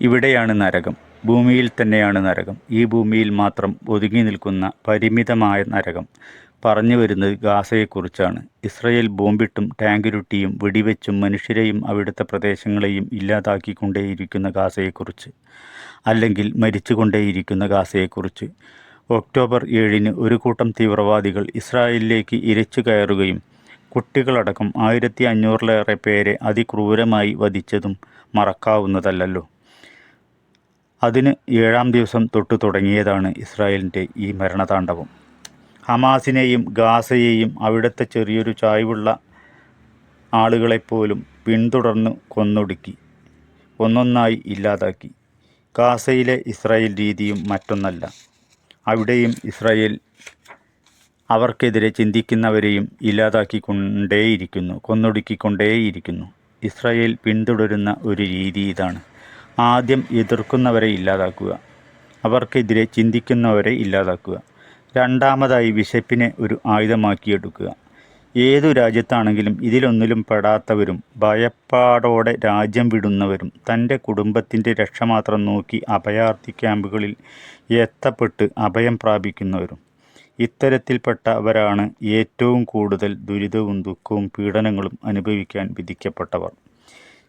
ഇവിടെയാണ് നരകം. ഭൂമിയിൽ തന്നെയാണ് നരകം. ഈ ഭൂമിയിൽ മാത്രം ഒതുങ്ങി നിൽക്കുന്ന പരിമിതമായ നരകം പറഞ്ഞു വരുന്നത് ഗാസയെക്കുറിച്ചാണ്. ഇസ്രയേൽ ബോംബിട്ടും ടാങ്കുരുട്ടിയും വെടിവെച്ചും മനുഷ്യരെയും അവിടുത്തെ പ്രദേശങ്ങളെയും ഇല്ലാതാക്കിക്കൊണ്ടേയിരിക്കുന്ന ഗാസയെക്കുറിച്ച് അല്ലെങ്കിൽ മരിച്ചുകൊണ്ടേയിരിക്കുന്ന ഗാസയെക്കുറിച്ച്. ഒക്ടോബർ ഏഴിന് ഒരു കൂട്ടം തീവ്രവാദികൾ ഇസ്രായേലിലേക്ക് ഇരച്ചു കയറുകയും കുട്ടികളടക്കം ആയിരത്തി അഞ്ഞൂറിലേറെ പേരെ അതിക്രൂരമായി വധിച്ചതും മറക്കാവുന്നതല്ലല്ലോ. അതിന് ഏഴാം ദിവസം തൊട്ട് തുടങ്ങിയതാണ് ഇസ്രായേലിന്റെ ഈ മരണതാണ്ഡവം. ഹമാസിനെയും ഗാസയെയും അവിടുത്തെ ചെറിയൊരു ചായ്വുള്ള ആളുകളെപ്പോലും പിന്തുടർന്ന് കൊന്നൊടുക്കി ഒന്നൊന്നായി ഇല്ലാതാക്കി. ഗാസയിലെ ഇസ്രായേൽ രീതിയും മറ്റൊന്നല്ല. അവിടെയും ഇസ്രായേൽ അവർക്കെതിരെ ചിന്തിക്കുന്നവരെയും ഇല്ലാതാക്കിക്കൊണ്ടേയിരിക്കുന്നു കൊന്നൊടുക്കിക്കൊണ്ടേയിരിക്കുന്നു. ഇസ്രായേൽ പിന്തുടരുന്ന ഒരു രീതി ഇതാണ്. ആദ്യം എതിർക്കുന്നവരെ ഇല്ലാതാക്കുക അവർക്കെതിരെ ചിന്തിക്കുന്നവരെ ഇല്ലാതാക്കുക രണ്ടാമതായി വിശപ്പിനെ ഒരു ആയുധമാക്കിയെടുക്കുക. ഏതു രാജ്യത്താണെങ്കിലും ഇതിലൊന്നിലും പെടാത്തവരും ഭയപ്പാടോടെ രാജ്യം വിടുന്നവരും തന്റെ കുടുംബത്തിന്റെ രക്ഷ മാത്രം നോക്കി അഭയാർത്ഥി ക്യാമ്പുകളിൽ എത്തപ്പെട്ട് അഭയം പ്രാപിക്കുന്നവരും. ഇത്തരത്തിൽപ്പെട്ടവരാണ് ഏറ്റവും കൂടുതൽ ദുരിതവും ദുഃഖവും പീഡനങ്ങളും അനുഭവിക്കാൻ വിധിക്കപ്പെട്ടവർ.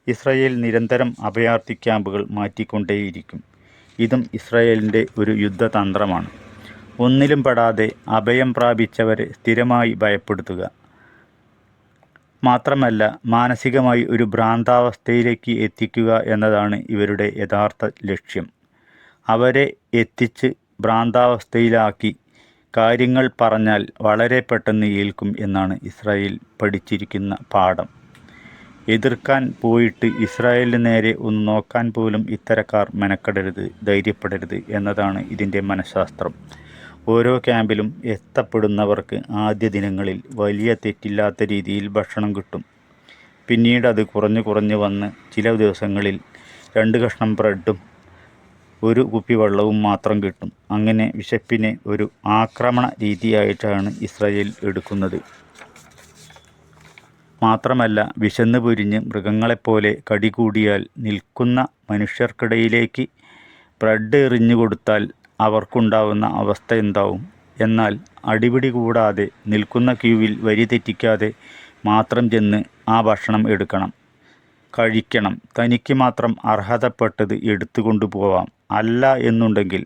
ഇസ്രായേൽ നിരന്തരം അഭയാർത്ഥി ക്യാമ്പുകൾ മാറ്റിക്കൊണ്ടേയിരിക്കും. ഇതും ഇസ്രായേലിന്റെ ഒരു യുദ്ധതന്ത്രമാണ്. ഒന്നിലും പെടാതെ അഭയം പ്രാപിച്ചവരെ സ്ഥിരമായി ഭയപ്പെടുത്തുക. മാത്രമല്ല മാനസികമായി ഒരു ഭ്രാന്താവസ്ഥയിലേക്ക് എത്തിക്കുക എന്നതാണ് ഇവരുടെ യഥാർത്ഥ ലക്ഷ്യം. അവരെ എത്തിച്ച് ഭ്രാന്താവസ്ഥയിലാക്കി കാര്യങ്ങൾ പറഞ്ഞാൽ വളരെ പെട്ടെന്ന് ഏൽക്കും എന്നാണ് ഇസ്രായേൽ പഠിച്ചിരിക്കുന്ന പാഠം. എതിർക്കാൻ പോയിട്ട് ഇസ്രായേലിന് നേരെ ഒന്ന് നോക്കാൻ പോലും ഇത്തരക്കാർ മെനക്കെടരുത് ധൈര്യപ്പെടരുത് എന്നതാണ് ഇതിന്റെ മനഃശാസ്ത്രം. ഓരോ ക്യാമ്പിലും എത്തപ്പെടുന്നവർക്ക് ആദ്യ ദിനങ്ങളിൽ വലിയ തെറ്റില്ലാത്ത രീതിയിൽ ഭക്ഷണം കിട്ടും. പിന്നീട് അത് കുറഞ്ഞു കുറഞ്ഞു വന്ന് ചില ദിവസങ്ങളിൽ രണ്ട് കഷ്ണം ബ്രെഡും ഒരു കുപ്പി വെള്ളവും മാത്രം കിട്ടും. അങ്ങനെ വിശപ്പിനെ ഒരു ആക്രമണ രീതിയായിട്ടാണ് ഇസ്രായേൽ എടുക്കുന്നത്. മാത്രമല്ല വിശന്നു പൊരിഞ്ഞ് മൃഗങ്ങളെപ്പോലെ കടികൂടിയാൽ നിൽക്കുന്ന മനുഷ്യർക്കിടയിലേക്ക് ബ്രെഡ് എറിഞ്ഞു കൊടുത്താൽ അവർക്കുണ്ടാവുന്ന അവസ്ഥ എന്താവും? എന്നാൽ അടിപിടി കൂടാതെ നിൽക്കുന്ന ക്യൂവിൽ വരി തെറ്റിക്കാതെ മാത്രം ചെന്ന് ആ ഭക്ഷണം എടുക്കണം. കഴിക്കണം. തനിക്ക് മാത്രം അർഹതപ്പെട്ടത് എടുത്തുകൊണ്ടു പോവാം. അല്ല എന്നുണ്ടെങ്കിൽ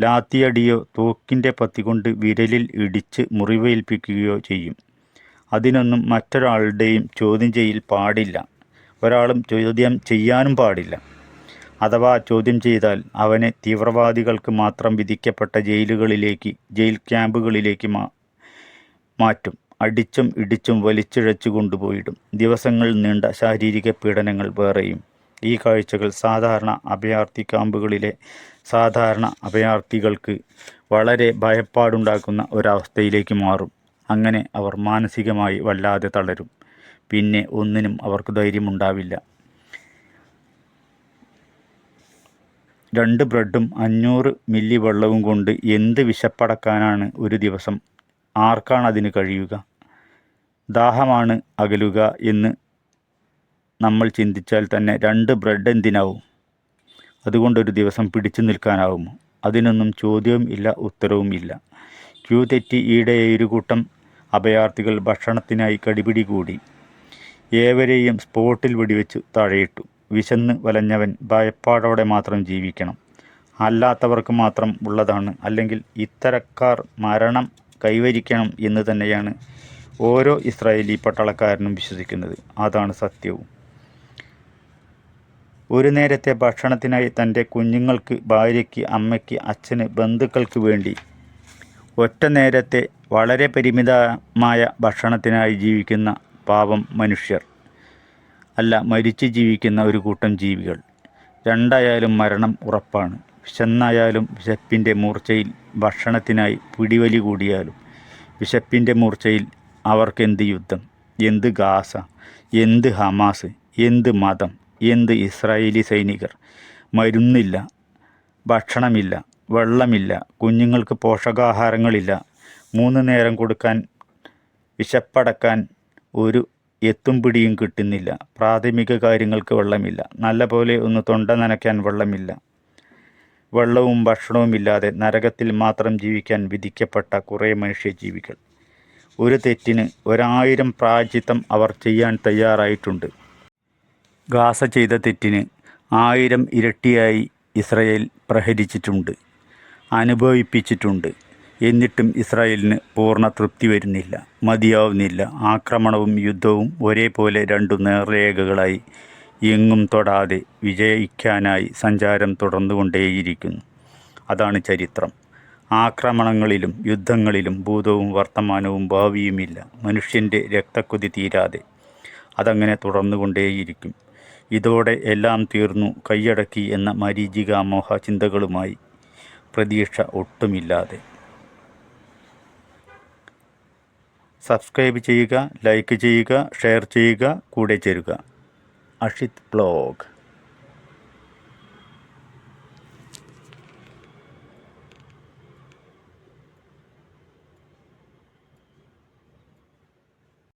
ലാത്തിയടിയോ തോക്കിന്റെ പത്തി കൊണ്ട് വിരലിൽ ഇടിച്ച് മുറിവേൽപ്പിക്കുകയോ ചെയ്യും. അതിനൊന്നും മറ്റൊരാളുടെയും ചോദ്യം ചെയ്യൽ പാടില്ല. ഒരാളും ചോദ്യം ചെയ്യാനും പാടില്ല. അഥവാ ചോദ്യം ചെയ്താൽ അവനെ തീവ്രവാദികൾക്ക് മാത്രം വിധിക്കപ്പെട്ട ജയിലുകളിലേക്ക് ജയിൽ ക്യാമ്പുകളിലേക്ക് മാറ്റും. അടിച്ചും ഇടിച്ചും വലിച്ചിഴച്ചു കൊണ്ടുപോയിടും. ദിവസങ്ങൾ നീണ്ട ശാരീരിക പീഡനങ്ങൾ വേറെയും. ഈ കാഴ്ചകൾ സാധാരണ അഭയാർത്ഥി ക്യാമ്പുകളിലെ സാധാരണ അഭയാർത്ഥികൾക്ക് വളരെ ഭയപ്പാടുണ്ടാക്കുന്ന ഒരവസ്ഥയിലേക്ക് മാറും. അങ്ങനെ അവർ മാനസികമായി വല്ലാതെ തളരും. പിന്നെ ഒന്നിനും അവർക്ക് ധൈര്യമുണ്ടാവില്ല. രണ്ട് ബ്രെഡും അഞ്ഞൂറ് മില്ലി വെള്ളവും കൊണ്ട് എന്ത് വിശപ്പടക്കാനാണ് ഒരു ദിവസം? ആർക്കാണ് അതിന് കഴിയുക? ദാഹമാണ് അകലുക എന്ന് നമ്മൾ ചിന്തിച്ചാൽ തന്നെ രണ്ട് ബ്രെഡ് എന്തിനാവും? അതുകൊണ്ടൊരു ദിവസം പിടിച്ചു നിൽക്കാനാവുമോ അതിനൊന്നും ചോദ്യവും ഇല്ല ഉത്തരവും ഇല്ല. ക്യൂ തെറ്റി ഈടെ ഒരു കൂട്ടം അഭയാർത്ഥികൾ ഭക്ഷണത്തിനായി കടിപിടി കൂടി. ഏവരെയും സ്പോട്ടിൽ വെടിവെച്ച് താഴെയിട്ടു. വിശന്ന് വലഞ്ഞവൻ ഭയപ്പാടോടെ മാത്രം ജീവിക്കണം. അല്ലാത്തവർക്ക് മാത്രം ഉള്ളതാണ്. അല്ലെങ്കിൽ ഇത്തരക്കാർ മരണം കൈവരിക്കണം എന്ന് തന്നെയാണ് ഓരോ ഇസ്രായേലി പട്ടാളക്കാരനും വിശ്വസിക്കുന്നത്. അതാണ് സത്യവും. ഒരു നേരത്തെ ഭക്ഷണത്തിനായി തന്റെ കുഞ്ഞുങ്ങൾക്ക് ഭാര്യയ്ക്ക് അമ്മയ്ക്ക് അച്ഛന് ബന്ധുക്കൾക്ക് വേണ്ടി ഒറ്റ നേരത്തെ വളരെ പരിമിതമായ ഭക്ഷണത്തിനായി ജീവിക്കുന്ന പാവം മനുഷ്യർ. അല്ല മരിച്ചു ജീവിക്കുന്ന ഒരു കൂട്ടം ജീവികൾ. രണ്ടായാലും മരണം ഉറപ്പാണ്. വിശന്നായാലും വിശപ്പിന്റെ മൂർച്ചയിൽ ഭക്ഷണത്തിനായി പിടിവലി കൂടിയാലും വിശപ്പിന്റെ മൂർച്ചയിൽ അവർക്കെന്ത് യുദ്ധം? എന്ത് ഗാസ? എന്ത് ഹമാസ്? എന്ത് മതം? എന്ത് ഇസ്രായേലി സൈനികർ? മരുന്നില്ല ഭക്ഷണമില്ല വെള്ളമില്ല കുഞ്ഞുങ്ങൾക്ക് പോഷകാഹാരങ്ങളില്ല. മൂന്ന് നേരം കൊടുക്കാൻ വിശപ്പടക്കാൻ ഒരു എത്തും പിടിയും കിട്ടുന്നില്ല. പ്രാഥമിക കാര്യങ്ങൾക്ക് വെള്ളമില്ല. നല്ല പോലെ ഒന്ന് തൊണ്ട നനയ്ക്കാൻ വെള്ളമില്ല. വെള്ളവും ഭക്ഷണവും ഇല്ലാതെ നരകത്തിൽ മാത്രം ജീവിക്കാൻ വിധിക്കപ്പെട്ട കുറേ മനുഷ്യജീവികൾ ഒരു തെറ്റിന് ഒരായിരം പ്രായച്ചിത്തം അവർ ചെയ്യാൻ തയ്യാറായിട്ടുണ്ട്. ഗാസ ചെയ്ത തെറ്റിന് ആയിരം ഇരട്ടിയായി ഇസ്രയേൽ പ്രഹരിച്ചിട്ടുണ്ട്. അനുഭവിപ്പിച്ചിട്ടുണ്ട്. എന്നിട്ടും ഇസ്രായേലിന് പൂർണ തൃപ്തി വരുന്നില്ല മതിയാവുന്നില്ല. ആക്രമണവും യുദ്ധവും ഒരേപോലെ രണ്ടു നേർരേഖകളായി എങ്ങും തൊടാതെ വിജയിക്കാനായി സഞ്ചാരം തുടർന്നുകൊണ്ടേയിരിക്കുന്നു. അതാണ് ചരിത്രം. ആക്രമണങ്ങളിലും യുദ്ധങ്ങളിലും ഭൂതവും വർത്തമാനവും ഭാവിയുമില്ല. മനുഷ്യന്റെ രക്തക്കൊതി തീരാതെ അതങ്ങനെ തുടർന്നുകൊണ്ടേയിരിക്കും. ഇതോടെ എല്ലാം തീർന്നു കൈയടക്കി എന്ന മരീചികാമോഹ ചിന്തകളുമായി പ്രതീക്ഷ ഒട്ടുമില്ലാതെ. സബ്സ്ക്രൈബ് ചെയ്യുക ലൈക്ക് ചെയ്യുക ഷെയർ ചെയ്യുക കൂടെ ചേരുക. അഷിത് ബ്ലോഗ്.